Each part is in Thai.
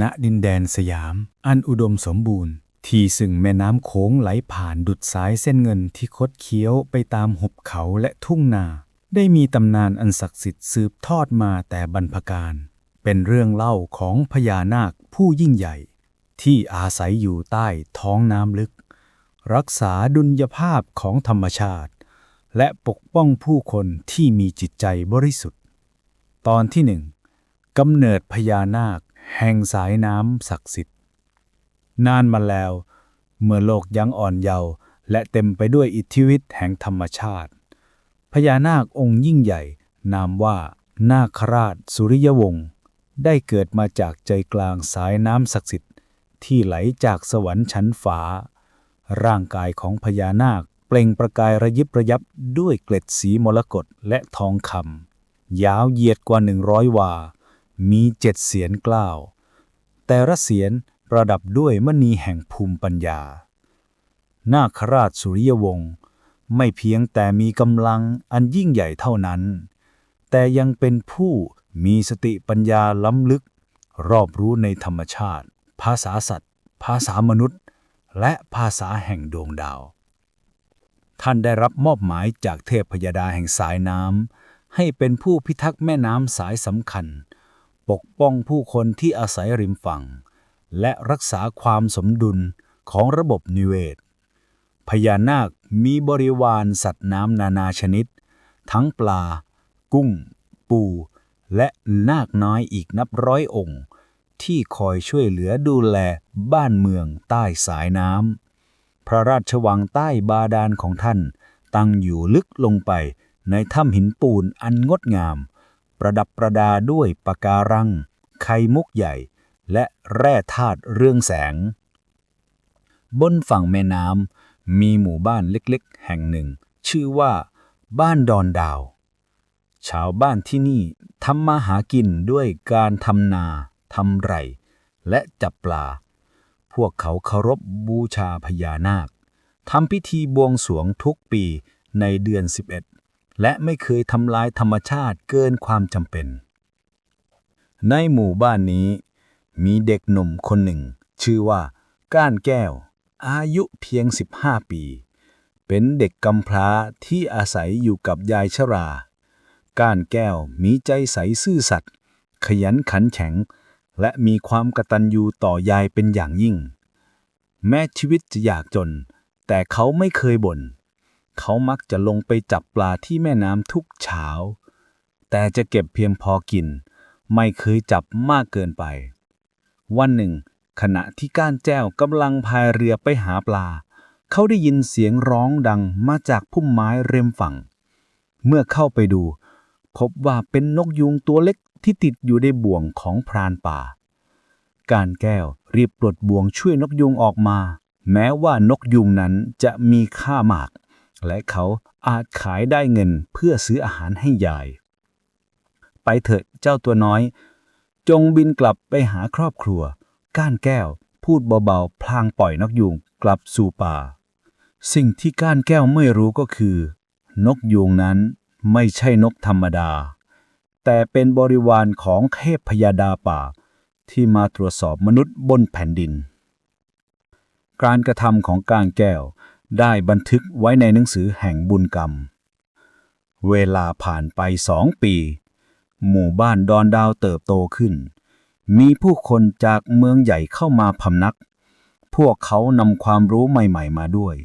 ณดินแดนสยาม อันอุดมสมบูรณ์ ที่ซึ่งแม่น้ำโขงไหลผ่านดุดสายเส้นเงินที่คดเคี้ยวไปตามหุบเขาและทุ่งนา ได้มีตำนานอันศักดิ์สิทธิ์สืบทอดมาแต่บรรพการ เป็นเรื่องเล่าของพญานาคผู้ยิ่งใหญ่ ที่อาศัยอยู่ใต้ท้องน้ำลึก รักษาดุลยภาพของธรรมชาติ และปกป้องผู้คนที่มีจิตใจบริสุทธิ์ ตอนที่หนึ่งกำเนิดพญานาค แห่งสายน้ำศักดิ์สิทธิ์ นานมาแล้ว เมื่อโลกยังอ่อนเยาว์และเต็มไปด้วยอิทธิฤทธิ์แห่งธรรมชาติ พญานาคองค์ยิ่งใหญ่ นามว่านาคราชสุริยวงศ์ได้เกิดมาจากใจกลางสายน้ำศักดิ์สิทธิ์ ที่ไหลจากสวรรค์ชั้นฟ้า ร่างกายของพญานาคเปล่งประกายระยิบระยับด้วยเกล็ดสีมรกตและทองคำยาวเหยียดกว่าหนึ่งร้อยวา มีเจ็ดเสียนกล้าว แต่ละเสียนประดับด้วยมณีแห่งภูมิปัญญา นาคราชสุริยวงศ์ไม่เพียงแต่มีกำลังอันยิ่งใหญ่เท่านั้น แต่ยังเป็นผู้มีสติปัญญาล้ำลึก รอบรู้ในธรรมชาติ ภาษาสัตว์ ภาษามนุษย์ และภาษาแห่งดวงดาว ท่านได้รับมอบหมายจากเทพพยดาแห่งสายน้ำให้เป็นผู้พิทักษ์แม่น้ำสายสำคัญ ปกป้องผู้คนที่อาศัยริมฝั่ง และรักษาความสมดุลของระบบนิเวศ พญานาคมีบริวารสัตว์น้ำนานาชนิด ทั้งปลา กุ้ง ปู และนาคน้อยอีกนับร้อยองค์ ที่คอยช่วยเหลือดูแลบ้านเมืองใต้สายน้ำพระราชวังใต้บาดาลของท่าน ตั้งอยู่ลึกลงไปในถ้ำหินปูนอันงดงาม ประดับประดาด้วยปะการัง ไข่มุกใหญ่ และแร่ธาตุเรืองแสง บนฝั่งแม่น้ำมีหมู่บ้านเล็กๆ แห่งหนึ่ง ชื่อว่า บ้านดอนดาว ชาวบ้านที่นี่ทำมาหากินด้วยการทำนาทำไร่ และจับปลา พวกเขาเคารพบูชาพญานาคทำพิธีบวงสรวงทุกปีในเดือน 11 และไม่เคยทำลายธรรมชาติเกินความจำเป็น ในหมู่บ้านนี้ มีเด็กหนุ่มคนหนึ่ง ชื่อว่า ก้านแก้ว อายุเพียง 15 ปี เป็นเด็กกำพร้าที่อาศัยอยู่กับยายชรา ก้านแก้วมีใจใสซื่อสัตย์ขยันขันแข็ง และมีความกตัญญูต่อยายเป็นอย่างยิ่ง แม้ชีวิตจะยากจน แต่เขาไม่เคยบน่น เขามักจะลงไปจับปลาที่แม่น้ำทุกเช้า แต่จะเก็บเพียงพอกิน ไม่เคยจับมากเกินไป วันหนึ่ง ขณะที่ก้านแจ้วกำลังพายเรือไปหาปลา เขาได้ยินเสียงร้องดังมาจากพุ่มไม้เริมฝั่ง เมื่อเข้าไปดู พบว่าเป็นนกยูงตัวเล็กที่ติดอยู่ในบ่วงของพรานป่า การแก้วรีบปลดบ่วงช่วยนกยูงออกมา แม้ว่านกยูงนั้นจะมีค่ามาก และเขาอาจขายได้เงินเพื่อซื้ออาหารให้ยาย ไปเถิดเจ้าตัวน้อย จงบินกลับไปหาครอบครัว ก้านแก้ว พูดเบาๆ พลางปล่อยนกยูงกลับสู่ป่า สิ่งที่ก้านแก้วไม่รู้ก็คือ นกยูงนั้นไม่ใช่นกธรรมดา แต่เป็นบริวารของเทพพยาดาป่า ที่มาตรวจสอบมนุษย์บนแผ่นดิน การกระทำของก้านแก้ว ได้บันทึกไว้ในหนังสือแห่งบุญกรรม เวลาผ่านไปสองปี หมู่บ้านดอนดาวเติบโตขึ้น มีผู้คนจากเมืองใหญ่เข้ามาพำนัก พวกเขานำความรู้ใหม่ๆมาด้วย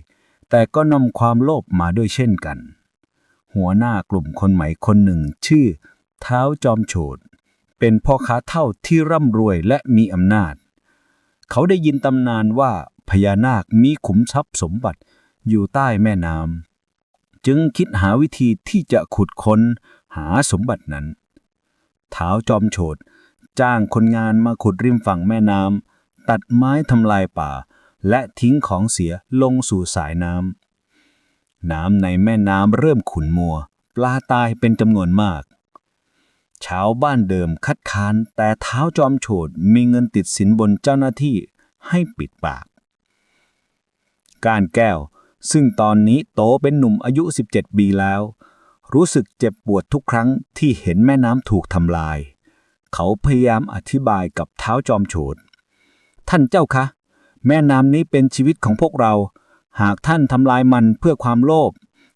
แต่ก็นำความโลภมาด้วยเช่นกัน หัวหน้ากลุ่มคนใหม่คนหนึ่งชื่อ เท้าจอมโฉดเป็นพ่อค้าเท่าที่ร่ำรวยและมีอำนาจ เขาได้ยินตำนานว่าพญานาคมีขุมทรัพย์สมบัติ อยู่ใต้แม่น้ำจึงคิดหาวิธีที่จะขุดค้นหาสมบัตินั้นเท้าจอมโฉดจ้างคนงานมาขุดริมฝั่งแม่น้ำตัดไม้ทำลายป่า และทิ้งของเสียลงสู่สายน้ำน้ำในแม่น้ำเริ่มขุ่นมัว ปลาตายเป็นจำนวนมากชาวบ้านเดิมคัดค้านแต่เท้าจอมโฉดมีเงินติดสินบนเจ้าหน้าที่ให้ปิดปาก การแก้ว ซึ่งตอนนี้โตเป็นหนุ่มอายุ 17 ปีแล้ว รู้สึกเจ็บปวดทุกครั้งที่เห็นแม่น้ำถูกทำลาย เขาพยายามอธิบายกับเท้าจอมโฉดท่านเจ้าคะ แม่น้ำนี้เป็นชีวิตของพวกเรา หากท่านทำลายมันเพื่อความโลภ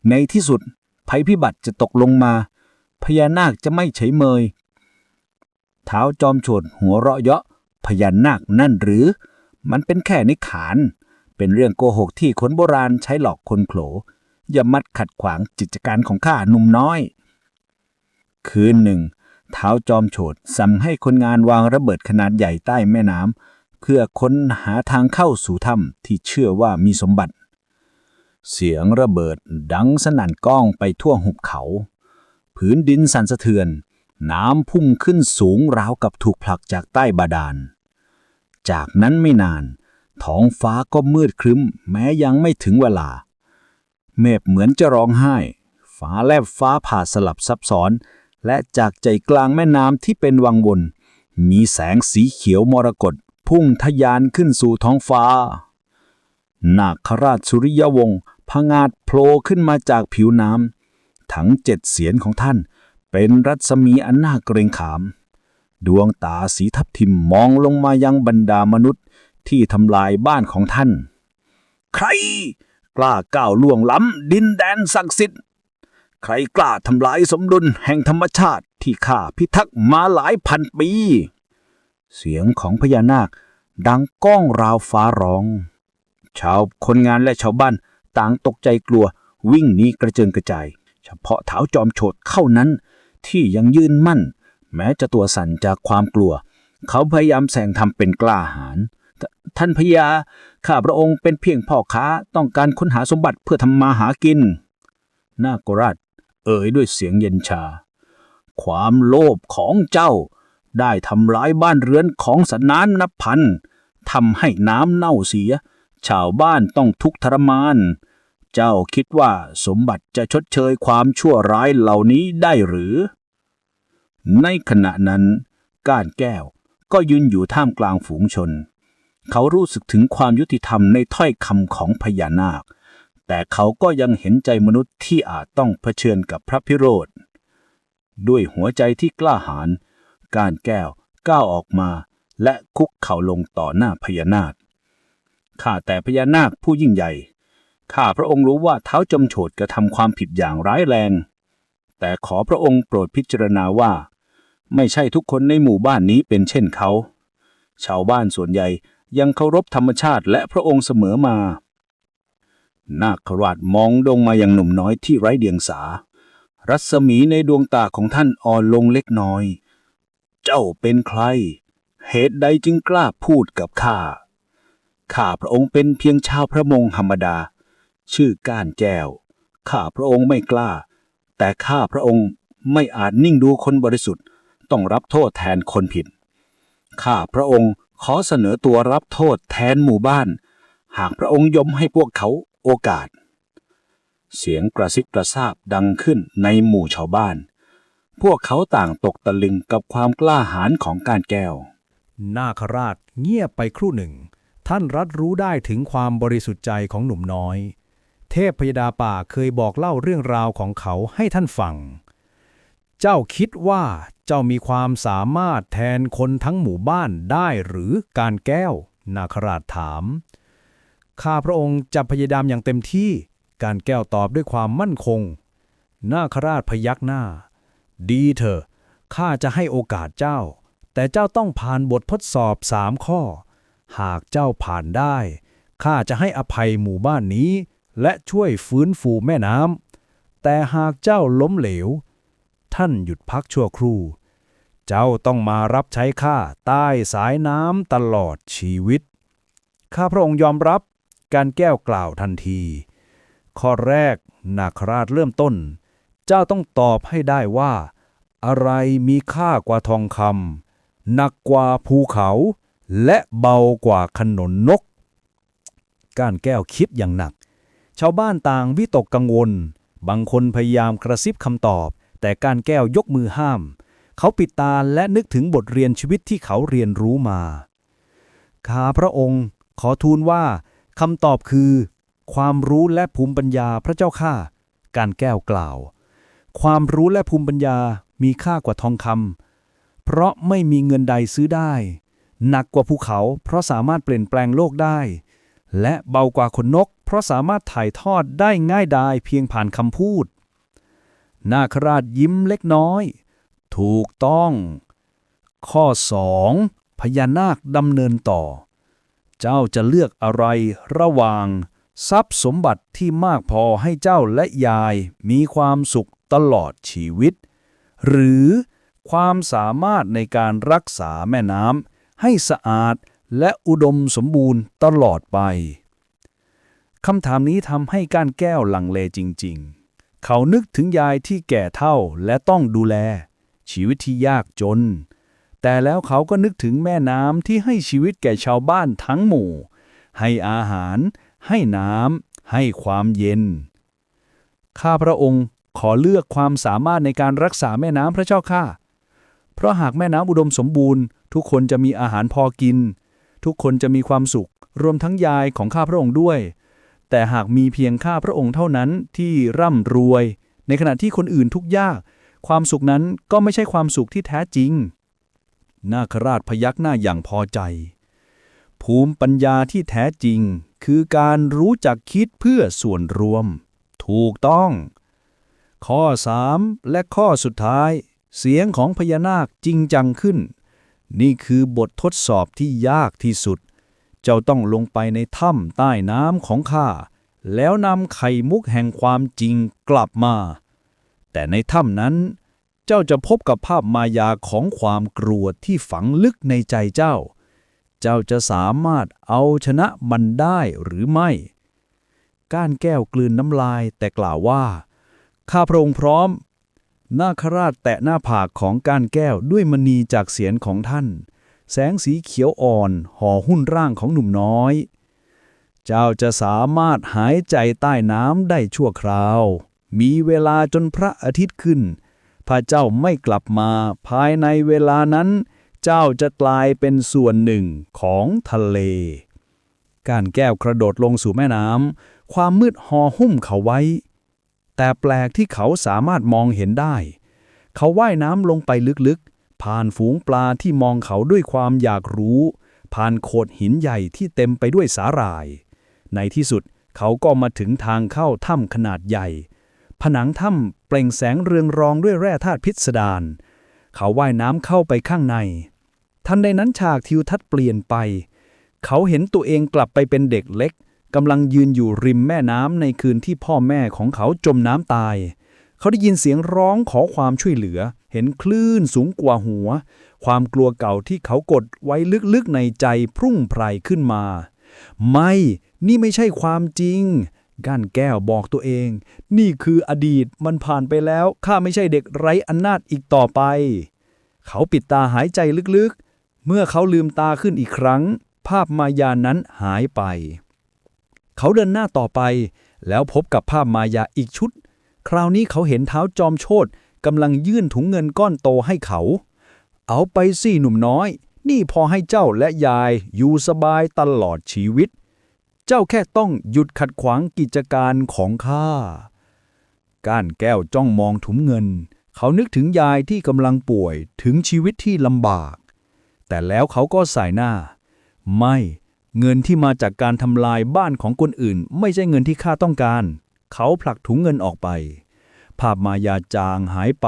ในที่สุดภัยพิบัติจะตกลงมา พญานาคจะไม่เฉยเมย เท้าจอมโฉดหัวเราะเยาะพญานาคนั่นหรือ มันเป็นแค่นิขาน เป็นเรื่องโกหกที่คนโบราณใช้หลอกคนโขลอย่ามัดขัดขวางจิตการของข้าหนุ่มน้อย คืนหนึ่งเท้าจอมโฉดสั่งให้คนงานวางระเบิดขนาดใหญ่ใต้แม่น้ำเพื่อค้นหาทางเข้าสู่ถ้ำที่เชื่อว่ามีสมบัติ เสียงระเบิดดังสนั่นก้องไปทั่วหุบเขา ผืนดินสั่นสะเทือน น้ำพุ่งขึ้นสูงราวกับถูกผลักจากใต้บาดาล จากนั้นไม่นาน ท้องฟ้าก็มืดครึ้ม แม้ยังไม่ถึงเวลา เมฆเหมือนจะร้องไห้ ฟ้าแลบฟ้าผ่าสลับซับซ้อน และจากใจกลางแม่น้ำที่เป็นวังวน มีแสงสีเขียวมรกตพุ่งทะยานขึ้นสู่ท้องฟ้า นาคราชสุริยวงศ์พงาดโผล่ขึ้นมาจากผิวน้ำทั้งเจ็ดเสียนของท่าน เป็นรัศมีอันน่าเกรงขาม ดวงตาสีทับทิมมองลงมายังบรรดามนุษย์ ที่ทำลายบ้านของท่าน ใคร กล้าก้าวล่วงล้ำดินแดนศักดิ์สิทธิ์ ใครกล้าทำลายสมดุลแห่งธรรมชาติที่ข้าพิทักษ์มาหลายพันปี เสียงของพญานาคดังก้องราวฟ้าร้อง ชาวคนงานและชาวบ้านต่างตกใจกลัววิ่งหนีกระเจิงกระจาย เฉพาะเท้าจอมโฉดเข้านั้น ที่ยังยืนมั่น แม้จะตัวสั่นจากความกลัว เขาพยายามแสงทำเป็นกล้าหาญ ท่านพญาข้าพระองค์เป็นเพียงพ่อค้าต้องการค้นหาสมบัติเพื่อทำมาหากิน นาคราชเอ่ยด้วยเสียงเย็นชา ความโลภของเจ้าได้ทำร้ายบ้านเรือนของสนานนับพันทำให้น้ำเน่าเสีย ชาวบ้านต้องทุกข์ทรมาน เจ้าคิดว่าสมบัติจะชดเชยความชั่วร้ายเหล่านี้ได้หรือ ในขณะนั้น ก้านแก้วก็ยืนอยู่ท่ามกลางฝูงชน เขารู้สึกถึงความยุติธรรมในถ้อยคำของพญานาค แต่เขาก็ยังเห็นใจมนุษย์ที่อาจต้องเผชิญกับพระพิโรธ ด้วยหัวใจที่กล้าหาญก้านแก้วก้าวออกมา และคุกเข่าลงต่อหน้าพญานาค ข้าแต่พญานาคผู้ยิ่งใหญ่ ข้าพระองค์รู้ว่าเท้าจมโฉดกระทำความผิดอย่างร้ายแรง แต่ขอพระองค์โปรดพิจารณาว่า ไม่ใช่ทุกคนในหมู่บ้านนี้เป็นเช่นเขา ชาวบ้านส่วนใหญ่ ยังเคารพธรรมชาติและพระองค์เสมอมา นาคราชมองลงมาอยังหนุ่มน้อยที่ไร้เดียงสา รัศมีในดวงตาของท่านอ่อนลงเล็กน้อย เจ้าเป็นใคร เหตุใดจึงกล้าพูดกับข้า ข้าพระองค์เป็นเพียงชาวพระมงธรรมดา ชื่อก้านแก้ว ข้าพระองค์ไม่กล้า แต่ข้าพระองค์ไม่อาจนิ่งดูคนบริสุทธิ์ ต้องรับโทษแทนคนผิดข้าพระองค์ ขอเสนอตัวรับโทษแทนหมู่บ้าน หากพระองค์ยมให้พวกเขาโอกาส เสียงกระซิบกระซาบดังขึ้นในหมู่ชาวบ้าน พวกเขาต่างตกตะลึงกับความกล้าหาญของการแก้ว นาคราชเงียบไปครู่หนึ่ง ท่านรับรู้ได้ถึงความบริสุทธิ์ใจของหนุ่มน้อย เทพพยดาป่าเคยบอกเล่าเรื่องราวของเขาให้ท่านฟัง เจ้าคิดว่าเจ้ามีความสามารถแทนคนทั้งหมู่บ้านได้หรือการแก้ว นาคราชถาม ข้าพระองค์จะพยายามอย่างเต็มที่ การแก้วตอบด้วยความมั่นคง นาคราชพยักหน้า ดีเถอะ ข้าจะให้โอกาสเจ้า แต่เจ้าต้องผ่านบททดสอบสามข้อ หากเจ้าผ่านได้ ข้าจะให้อภัยหมู่บ้านนี้ และช่วยฟื้นฟูแม่น้ำ แต่หากเจ้าล้มเหลว ท่านหยุดพักชั่วครู่ เจ้าต้องมารับใช้ข้าใต้สายน้ำตลอดชีวิต ข้าพระองค์ยอมรับการแก้วกล่าวทันที ข้อแรกนาคราชเริ่มต้น เจ้าต้องตอบให้ได้ว่า อะไรมีค่ากว่าทองคำหนักกว่าภูเขา และเบากว่าขนนนก ก้านแก้วคิดอย่างหนัก ชาวบ้านต่างวิตกกังวล บางคนพยายามกระซิบคำตอบ แต่กานแก้วยกมือห้าม เขาปิดตาและนึกถึงบทเรียนชีวิตที่เขาเรียนรู้มา ข้าพระองค์ ขอทูลว่าคำตอบคือ ความรู้และภูมิปัญญาพระเจ้าข้าการแก้วกล่าว ความรู้และภูมิปัญญามีค่ากว่าทองคำเพราะไม่มีเงินใดซื้อได้ หนักกว่าภูเขาเพราะสามารถเปลี่ยนแปลงโลกได้ และเบากว่าขนนก เพราะสามารถถ่ายทอดได้ง่ายดายเพียงผ่านคำพูด นาคราชยิ้มเล็กน้อย ถูกต้อง ข้อ 2. พญานาคดำเนินต่อ เจ้าจะเลือกอะไรระหว่าง ทรัพย์สมบัติที่มากพอให้เจ้าและยายมีความสุขตลอดชีวิต หรือความสามารถในการรักษาแม่น้ำให้สะอาดและอุดมสมบูรณ์ตลอดไป คำถามนี้ทำให้ก้านแก้วหลังเลจริง ๆ เขานึกถึงยายที่แก่เฒ่าและต้องดูแล ชีวิตที่ยากจน แต่แล้วเขาก็นึกถึงแม่น้ำที่ให้ชีวิตแก่ชาวบ้านทั้งหมู่ ให้อาหาร ให้น้ำให้ความเย็น ข้าพระองค์ขอเลือกความสามารถในการรักษาแม่น้ำพระเจ้าข้าเพราะหากแม่น้ำอุดมสมบูรณ์ ทุกคนจะมีอาหารพอกิน ทุกคนจะมีความสุข รวมทั้งยายของข้าพระองค์ด้วย แต่หากมีเพียงข้าพระองค์เท่านั้นที่ร่ำรวย ในขณะที่คนอื่นทุกยาก ความสุขนั้นก็ไม่ใช่ความสุขที่แท้จริง นาคราชพยักหน้าอย่างพอใจ ภูมิปัญญาที่แท้จริง คือการรู้จักคิดเพื่อส่วนรวม ถูกต้อง ข้อ 3 และข้อสุดท้าย เสียงของพญานาคจริงจังขึ้น นี่คือบททดสอบที่ยากที่สุด เจ้าต้องลงไปในถ้ำใต้น้ำของข้า แล้วนำไข่มุกแห่งความจริงกลับมา แต่ในถ้ำนั้น เจ้าจะพบกับภาพมายาของความกลัวที่ฝังลึกในใจเจ้า เจ้าจะสามารถเอาชนะมันได้หรือไม่ ก้านแก้วกลืนน้ำลายแต่กล่าวว่า ข้าพระองค์พร้อม นาคราชแตะหน้าผากของก้านแก้วด้วยมณีจากเสียนของท่าน แสงสีเขียวอ่อนห่อหุ้นร่างของหนุ่มน้อย เจ้าจะสามารถหายใจใต้น้ำได้ชั่วคราว มีเวลาจนพระอาทิตย์ขึ้น พระเจ้าไม่กลับมาภายในเวลานั้น เจ้าจะกลายเป็นส่วนหนึ่งของทะเล กานแก้วกระโดดลงสู่แม่น้ำความมืดห่อหุ้มเขาไว้ แต่แปลกที่เขาสามารถมองเห็นได้ เขาว่ายน้ำลงไปลึกๆ ผ่านฝูงปลาที่มองเขาด้วยความอยากรู้ ผ่านโขดหินใหญ่ที่เต็มไปด้วยสาหร่าย ในที่สุดเขาก็มาถึงทางเข้าถ้ำขนาดใหญ่ ผนังถ้ำเปล่งแสงเรืองรองด้วยแร่ธาตุพิสดารเขาว่ายน้ำเข้าไปข้างใน ทันใดนั้นฉากทิวทัศน์เปลี่ยนไป เขาเห็นตัวเองกลับไปเป็นเด็กเล็กกำลังยืนอยู่ริมแม่น้ำในคืนที่พ่อแม่ของเขาจมน้ำตาย เขาได้ยินเสียงร้องขอความช่วยเหลือ เห็นคลื่นสูงกว่าหัว ความกลัวเก่าที่เขากดไว้ลึกๆในใจพรุ่งไพรขึ้นมา ไม่ นี่ไม่ใช่ความจริง ก้านแก้วบอกตัวเอง นี่คืออดีตมันผ่านไปแล้ว ข้าไม่ใช่เด็กไร้อำนาจอีกต่อไป เขาปิดตาหายใจลึกๆ เมื่อเขาลืมตาขึ้นอีกครั้ง ภาพมายานั้นหายไป เขาเดินหน้าต่อไป แล้วพบกับภาพมายาอีกชุด คราวนี้เขาเห็นเท้าจอมโชต กำลังยื่นถุงเงินก้อนโตให้เขา เอาไปสิหนุ่มน้อย นี่พอให้เจ้าและยายอยู่สบายตลอดชีวิต เจ้าแค่ต้องหยุดขัดขวางกิจการของข้า ก้านแก้วจ้องมองถุงเงิน เขานึกถึงยายที่กำลังป่วยถึงชีวิตที่ลำบาก แต่แล้วเขาก็สายหน้า ไม่เงินที่มาจากการทำลายบ้านของคนอื่น ไม่ใช่เงินที่ข้าต้องการ เขาผลักถุงเงินออกไป ภาพมายาจางหายไป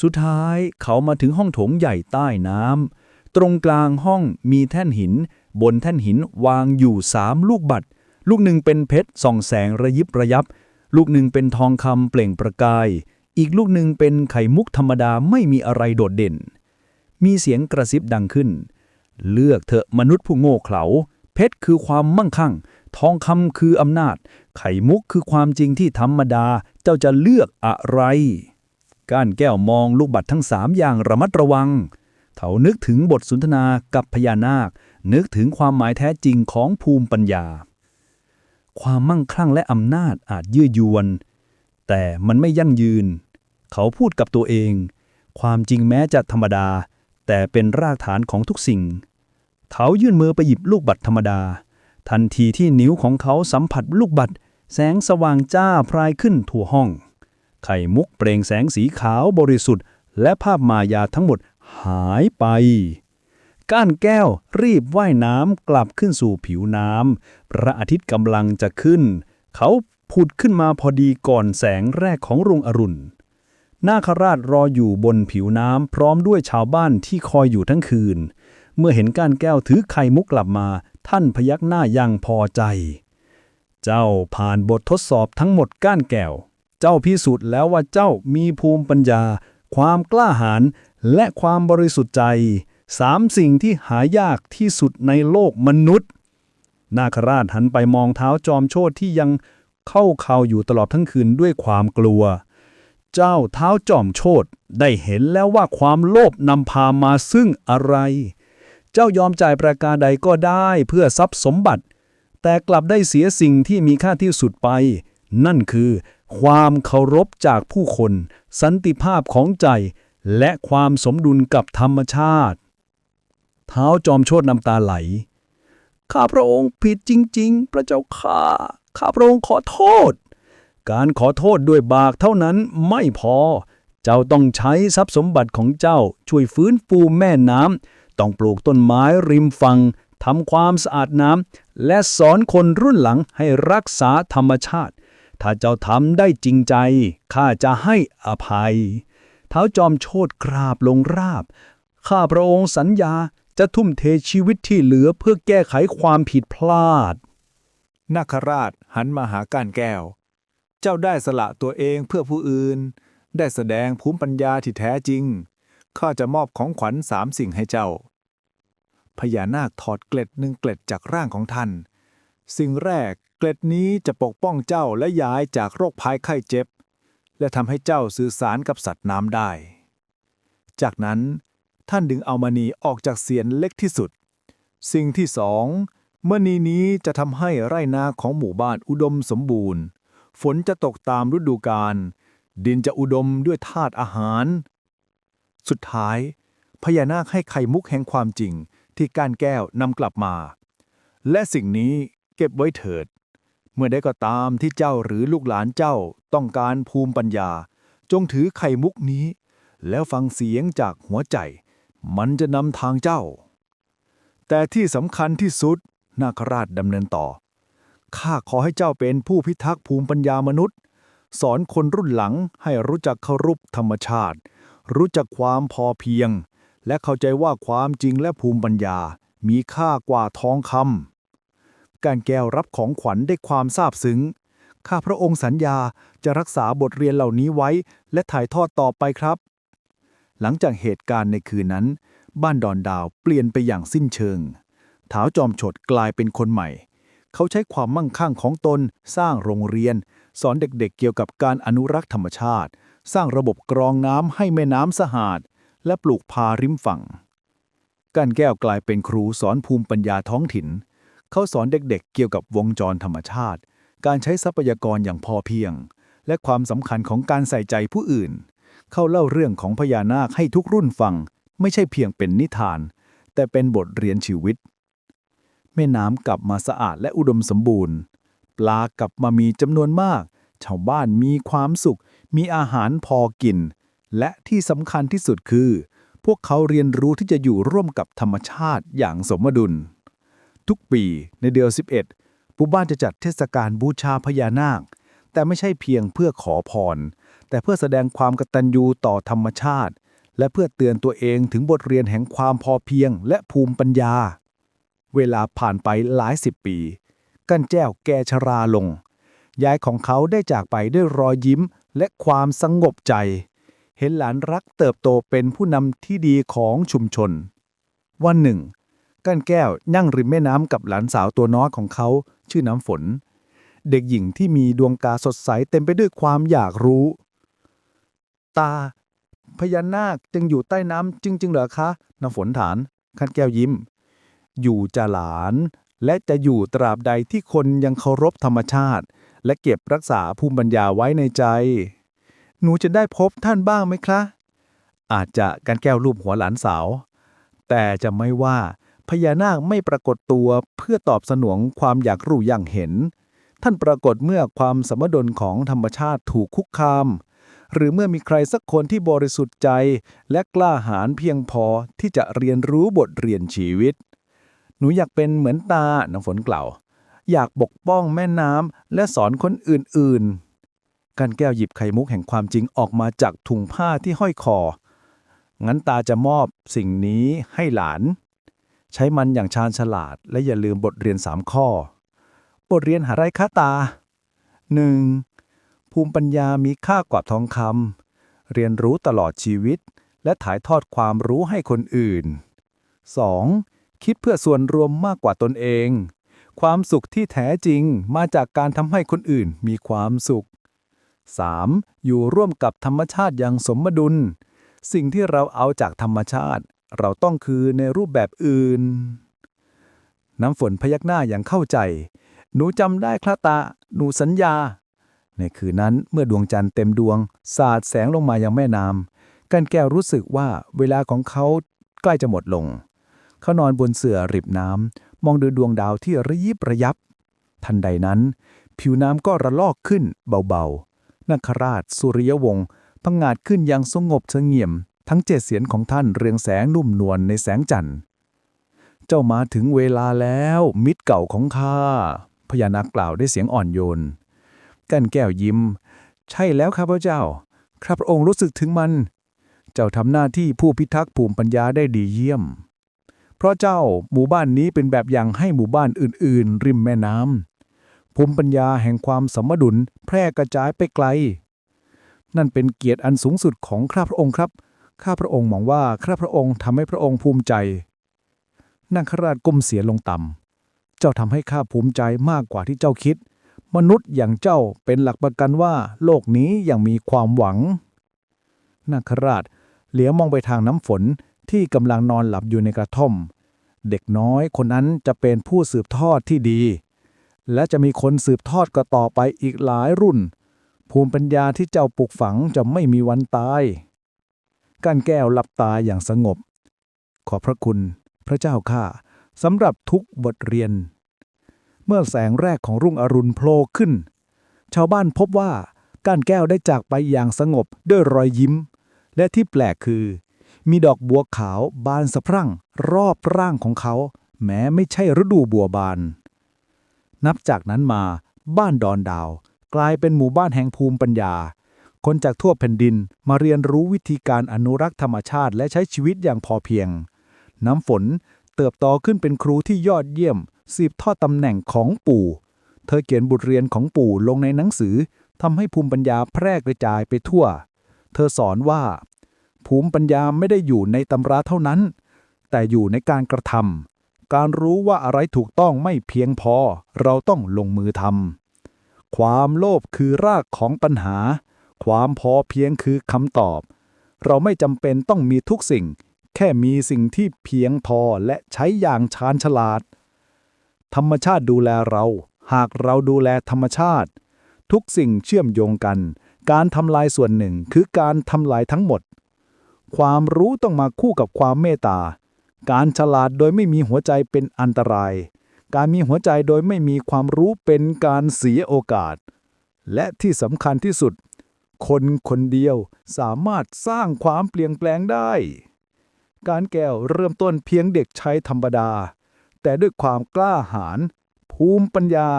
สุดท้ายเขามาถึงห้องโถงใหญ่ใต้น้ำตรงกลางห้องมีแท่นหิน บนแท่นหินวางอยู่สามลูกบัตรลูกหนึ่งเป็นเพชรส่องแสงระยิบระยับ ลูกหนึ่งเป็นทองคำเปล่งประกาย อีกลูกหนึ่งเป็นไข่มุกธรรมดาไม่มีอะไรโดดเด่น มีเสียงกระซิบดังขึ้น เลือกเถอะมนุษย์ผู้โง่เขลาเพชรคือความมั่งคั่ง ทองคำคืออำนาจ ไข่มุกคือความจริงที่ธรรมดา เจ้าจะเลือกอะไร ก้านแก้วมองลูกบัตรทั้งสามอย่างระมัดระวัง เขานึกถึงบทสนทนากับพญานาค นึกถึงความหมายแท้จริงของภูมิปัญญา ความมั่งคั่งและอำนาจอาจยืดยวน แต่มันไม่ยั่งยืน เขาพูดกับตัวเอง ความจริงแม้จะธรรมดา แต่เป็นรากฐานของทุกสิ่ง เขายื่นมือไปหยิบลูกบัตรธรรมดา ทันทีที่นิ้วของเขาสัมผัสลูกบัตร แสงสว่างจ้าพรายขึ้นทั่วห้อง ไข่มุกเปล่งแสงสีขาวบริสุทธิ์ และภาพมายาทั้งหมดหายไป ก้านแก้วรีบว่ายน้ำกลับขึ้นสู่ผิวน้ำพระอาทิตย์กำลังจะขึ้น เขาผุดขึ้นมาพอดีก่อนแสงแรกของรุ่งอรุณนาคราชรออยู่บนผิวน้ำพร้อมด้วยชาวบ้านที่คอยอยู่ทั้งคืน เมื่อเห็นก้านแก้วถือไข่มุกกลับมา ท่านพยักหน้าอยังพอใจ เจ้าผ่านบททดสอบทั้งหมดก้านแก้ว เจ้าพิสูจน์แล้วว่าเจ้ามีภูมิปัญญา ความกล้าหาญและความบริสุทธิ์ใจสามสิ่งที่หายากที่สุดในโลกมนุษย์ นาคราชหันไปมองเท้าจอมโชติที่ยังเข้าเข่าอยู่ตลอดทั้งคืนด้วยความกลัว เจ้าเท้าจอมโชตได้เห็นแล้วว่าความโลภนำพามาซึ่งอะไร เจ้ายอมจ่ายประการใดก็ได้เพื่อทรัพย์สมบัติ แต่กลับได้เสียสิ่งที่มีค่าที่สุดไป นั่นคือ ความเคารพจากผู้คน สันติภาพของใจ และความสมดุลกับธรรมชาติ เท้าจอมโชตน้ำตาไหล ข้าพระองค์ผิดจริง ๆ พระเจ้าข้า ข้าพระองค์ขอโทษ การขอโทษด้วยบากเท่านั้นไม่พอ เจ้าต้องใช้ทรัพย์สมบัติของเจ้าช่วยฟื้นฟูแม่น้ำต้องปลูกต้นไม้ริมฝั่ง ทำความสะอาดน้ำและสอนคนรุ่นหลังให้รักษาธรรมชาติ ถ้าเจ้าทำได้จริงใจ ข้าจะให้อภัย เท้าจอมโชดกราบลงราบ ข้าพระองค์สัญญาจะทุ่มเทชีวิตที่เหลือเพื่อแก้ไขความผิดพลาด นาคราชหันมาหาก้านแก้ว เจ้าได้สละตัวเองเพื่อผู้อื่น ได้แสดงภูมิปัญญาที่แท้จริง ข้าจะมอบของขวัญสามสิ่งให้เจ้า พญานาคถอดเกล็ดหนึ่งเกล็ดจากร่างของท่าน สิ่งแรกเกล็ดนี้จะปกป้องเจ้าและย้ายจากโรคภัยไข้เจ็บ และทำให้เจ้าสื่อสารกับสัตว์น้ำได้ จากนั้นท่านดึงเอามณีออกจากเสียนเล็กที่สุด สิ่งที่สองมณีนี้จะทำให้ไร่นาของหมู่บ้านอุดมสมบูรณ์ ฝนจะตกตามฤดูกาลดินจะอุดมด้วยธาตุอาหาร สุดท้ายพญานาคให้ไข่มุกแห่งความจริง ที่ก้านแก้วนำกลับมา และสิ่งนี้เก็บไว้เถิด เมื่อใดก็ตามที่เจ้าหรือลูกหลานเจ้าต้องการภูมิปัญญา จงถือไข่มุกนี้ แล้วฟังเสียงจากหัวใจ มันจะนำทางเจ้า แต่ที่สำคัญที่สุดนาคราชดำเนินต่อข้าขอให้เจ้าเป็นผู้พิทักษ์ภูมิปัญญามนุษย์ สอนคนรุ่นหลังให้รู้จักเคารพธรรมชาติ รู้จักความพอเพียง และเข้าใจว่าความจริงและภูมิปัญญา มีค่ากว่าทองคำการแก้วรับของขวัญได้ความซาบซึ้ง ข้าพระองค์สัญญาจะรักษาบทเรียนเหล่านี้ไว้ และถ่ายทอดต่อไปครับ หลังจากเหตุการณ์ในคืนนั้น บ้านดอนดาวเปลี่ยนไปอย่างสิ้นเชิงเท้าจอมฉดกลายเป็นคนใหม่ เขาใช้ความมั่งคั่งของตน สร้างโรงเรียน สอนเด็กๆเกี่ยวกับการอนุรักษ์ธรรมชาติ สร้างระบบกรองน้ำให้แม่น้ำสะอาด และปลูกพาริมฝั่ง ก้านแก้วกลายเป็นครูสอนภูมิปัญญาท้องถิ่น เขาสอนเด็กๆ เกี่ยวกับวงจรธรรมชาติ การใช้ทรัพยากรอย่างพอเพียง และความสำคัญของการใส่ใจผู้อื่น เขาเล่าเรื่องของพญานาคให้ทุกรุ่นฟัง ไม่ใช่เพียงเป็นนิทาน แต่เป็นบทเรียนชีวิต แม่น้ำกลับมาสะอาดและอุดมสมบูรณ์ ปลากลับมามีจำนวนมาก ชาวบ้านมีความสุข มีอาหารพอกิน และที่สำคัญที่สุดคือ พวกเขาเรียนรู้ที่จะอยู่ร่วมกับธรรมชาติอย่างสมดุล ทุกปีในเดือน 11 ผู้บ้านจะจัดเทศกาลบูชาพญานาค แต่ไม่ใช่เพียงเพื่อขอพร แต่เพื่อแสดงความกตัญญูต่อธรรมชาติ และเพื่อเตือนตัวเองถึงบทเรียนแห่งความพอเพียงและภูมิปัญญา เวลาผ่านไปหลายสิบปี กั้นแจ้วแกชราลงยายของเขาได้จากไปด้วยรอยยิ้มและความสงบใจ เห็นหลานรักเติบโตเป็นผู้นำที่ดีของชุมชน วันหนึ่ง ก้านแก้วนั่งริมแม่น้ำกับหลานสาวตัวน้อยของเขา ชื่อน้ำฝน เด็กหญิงที่มีดวงตาสดใสเต็มไปด้วยความอยากรู้ ตา พญานาคจึงอยู่ใต้น้ำจริงๆเหรอคะ น้ำฝนถามก้านแก้วยิ้ม อยู่จะหลาน และจะอยู่ตราบใดที่คนยังเคารพธรรมชาติ และเก็บรักษาภูมิปัญญาไว้ในใจ หนูจะได้พบท่านบ้างไหมคะอาจจะการแก้วรูปหัวหลานสาว แต่จะไม่ว่าพญานาคไม่ปรากฏตัวเพื่อตอบสนองความอยากรู้อย่างเห็น ท่านปรากฏเมื่อความสมดุลของธรรมชาติถูกคุกคาม หรือเมื่อมีใครสักคนที่บริสุทธิ์ใจ และกล้าหาญเพียงพอที่จะเรียนรู้บทเรียนชีวิต หนูอยากเป็นเหมือนตาน้ำฝนกล่าว อยากปกป้องแม่น้ำและสอนคนอื่นๆ กันแก้วหยิบไข่มุกแห่งความจริงออกมาจากถุงผ้าที่ห้อยคอ งั้นตาจะมอบสิ่งนี้ให้หลาน ใช้มันอย่างชาญฉลาด และอย่าลืมบทเรียนสามข้อ บทเรียนหาไรคะตา 1. ภูมิปัญญามีค่ากว่าทองคำ เรียนรู้ตลอดชีวิต และถ่ายทอดความรู้ให้คนอื่น 2. คิดเพื่อส่วนรวมมากกว่าตนเอง ความสุขที่แท้จริงมาจากการทำให้คนอื่นมีความสุข 3. อยู่ร่วมกับธรรมชาติอย่างสมดุล สิ่งที่เราเอาจากธรรมชาติ เราต้องคือในรูปแบบอื่น น้ำฝนพยักหน้าอย่างเข้าใจ หนูจำได้คลาตา หนูสัญญา ในคืนนั้นเมื่อดวงจันทร์เต็มดวง สาดแสงลงมายังแม่น้ำกันแก้วรู้สึกว่าเวลาของเขาใกล้จะหมดลง เขานอนบนเสื่อริบน้ำมองดูดวงดาวที่ระยิบระยับ ทันใดนั้น ผิวน้ำก็ระลอกขึ้นเบาๆ นาคราช สุริยวงศ์พังงาดขึ้นอย่างสงบเสงี่ยม ทั้งเจ็ดเสียนของท่านเรืองแสงนุ่มนวลในแสงจันทร์ เจ้ามาถึงเวลาแล้ว มิตรเก่าของข้าพญานาคกล่าวด้วยเสียงอ่อนโยน กันแก้วยิ้ม ใช่แล้วครับพระเจ้า ครับพระองค์รู้สึกถึงมัน เจ้าทำหน้าที่ผู้พิทักษ์ภูมิปัญญาได้ดีเยี่ยม เพราะเจ้าหมู่บ้านนี้เป็นแบบอย่างให้หมู่บ้านอื่น ๆ ริมแม่น้ำ ภูมิปัญญาแห่งความสมดุลแพร่กระจายไปไกล นั่นเป็นเกียรติอันสูงสุดของข้าพระองค์ครับ ข้าพระองค์มองว่าข้าพระองค์ทำให้พระองค์ภูมิใจนางคราชก้มเสียลงต่ำเจ้าทำให้ข้าภูมิใจมากกว่าที่เจ้าคิด มนุษย์อย่างเจ้าเป็นหลักประกันว่าโลกนี้ยังมีความหวังนาคราชเหลียวมองไปทางน้ำฝนที่กำลังนอนหลับอยู่ในกระท่อม เด็กน้อยคนนั้นจะเป็นผู้สืบทอดที่ดี และจะมีคนสืบทอดก็ต่อไปอีกหลายรุ่น ภูมิปัญญาที่เจ้าปลูกฝังจะไม่มีวันตาย ก้านแก้วหลับตาอย่างสงบ ขอพระคุณพระเจ้าข้าสำหรับทุกบทเรียน เมื่อแสงแรกของรุ่งอรุณโผล่ขึ้น ชาวบ้านพบว่าก้านแก้วได้จากไปอย่างสงบด้วยรอยยิ้ม และที่แปลกคือ มีดอกบัวขาวบานสะพรั่ง รอบร่างของเขา แม้ไม่ใช่ฤดูบัวบาน นับจากนั้นมาบ้านดอนดาว กลายเป็นหมู่บ้านแห่งภูมิปัญญา คนจากทั่วแผ่นดินมาเรียนรู้วิธีการอนุรักษ์ธรรมชาติและใช้ชีวิตอย่างพอเพียง น้ำฝนเติบโตขึ้นเป็นครูที่ยอดเยี่ยม สืบทอดตำแหน่งของปู่ เธอเขียนบทเรียนของปู่ลงในหนังสือทำให้ภูมิปัญญาแพร่กระจายไปทั่ว เธอสอนว่า ภูมิปัญญาไม่ได้อยู่ในตำราเท่านั้น แต่อยู่ในการกระทำ การรู้ว่าอะไรถูกต้องไม่เพียงพอ เราต้องลงมือทำความโลภคือรากของปัญหา ความพอเพียงคือคำตอบ เราไม่จำเป็นต้องมีทุกสิ่ง แค่มีสิ่งที่เพียงพอและใช้อย่างชาญฉลาด ธรรมชาติดูแลเรา หากเราดูแลธรรมชาติ ทุกสิ่งเชื่อมโยงกัน การทำลายส่วนหนึ่งคือการทำลายทั้งหมด ความรู้ต้องมาคู่กับความเมตตา การฉลาดโดยไม่มีหัวใจเป็นอันตราย การมีหัวใจโดยไม่มีความรู้เป็นการเสียโอกาส และที่สำคัญที่สุด คนคนเดียวสามารถสร้างความเปลี่ยนแปลงได้ การแก้วเริ่มต้นเพียงเด็กชายธรรมดา แต่ด้วยความกล้าหาญภูมิปัญญา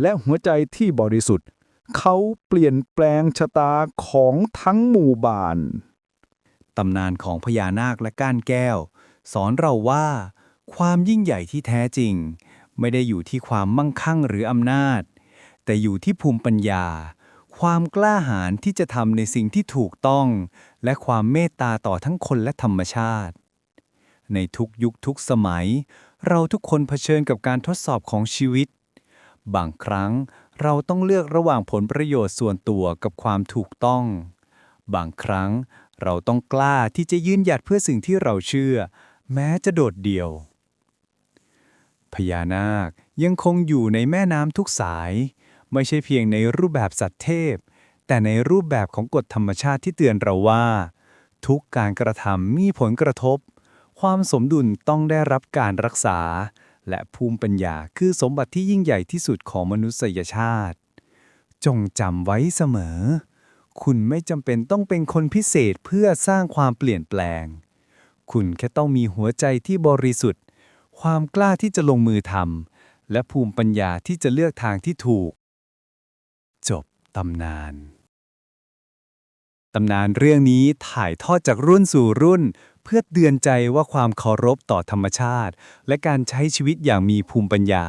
และหัวใจที่บริสุทธิ์ เขาเปลี่ยนแปลงชะตาของทั้งหมู่บ้าน ตำนานของพญานาคและก้านแก้ว สอนเราว่า ความยิ่งใหญ่ที่แท้จริง ไม่ได้อยู่ที่ความมั่งคั่งหรืออำนาจ แต่อยู่ที่ภูมิปัญญา ความกล้าหาญที่จะทำในสิ่งที่ถูกต้อง และความเมตตาต่อทั้งคนและธรรมชาติ ในทุกยุคทุกสมัย เราทุกคนเผชิญกับการทดสอบของชีวิต บางครั้งเราต้องเลือกระหว่างผลประโยชน์ส่วนตัวกับความถูกต้อง บางครั้งเราต้องกล้าที่จะยืนหยัดเพื่อสิ่งที่เราเชื่อ แม้จะโดดเดี่ยว พญานาคยังคงอยู่ในแม่น้ำทุกสาย ไม่ใช่เพียงในรูปแบบสัตว์เทพ แต่ในรูปแบบของกฎธรรมชาติที่เตือนเราว่า ทุกการกระทำมีผลกระทบ ความสมดุลต้องได้รับการรักษา และภูมิปัญญาคือสมบัติที่ยิ่งใหญ่ที่สุดของมนุษยชาติ จงจำไว้เสมอ คุณไม่จำเป็นต้องเป็นคนพิเศษเพื่อสร้างความเปลี่ยนแปลง คุณแค่ต้องมีหัวใจที่บริสุทธิ์ ความกล้าที่จะลงมือทำและภูมิปัญญาที่จะเลือกทางที่ถูก จบตำนาน ตำนานเรื่องนี้ถ่ายทอดจากรุ่นสู่รุ่น เพื่อเตือนใจว่าความเคารพต่อธรรมชาติ และการใช้ชีวิตอย่างมีภูมิปัญญา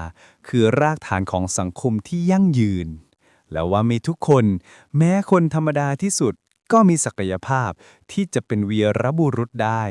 คือรากฐานของสังคมที่ยั่งยืน และว่าไม่ทุกคน แม้คนธรรมดาที่สุดก็มีศักยภาพที่จะเป็นเวีรบุรุษได้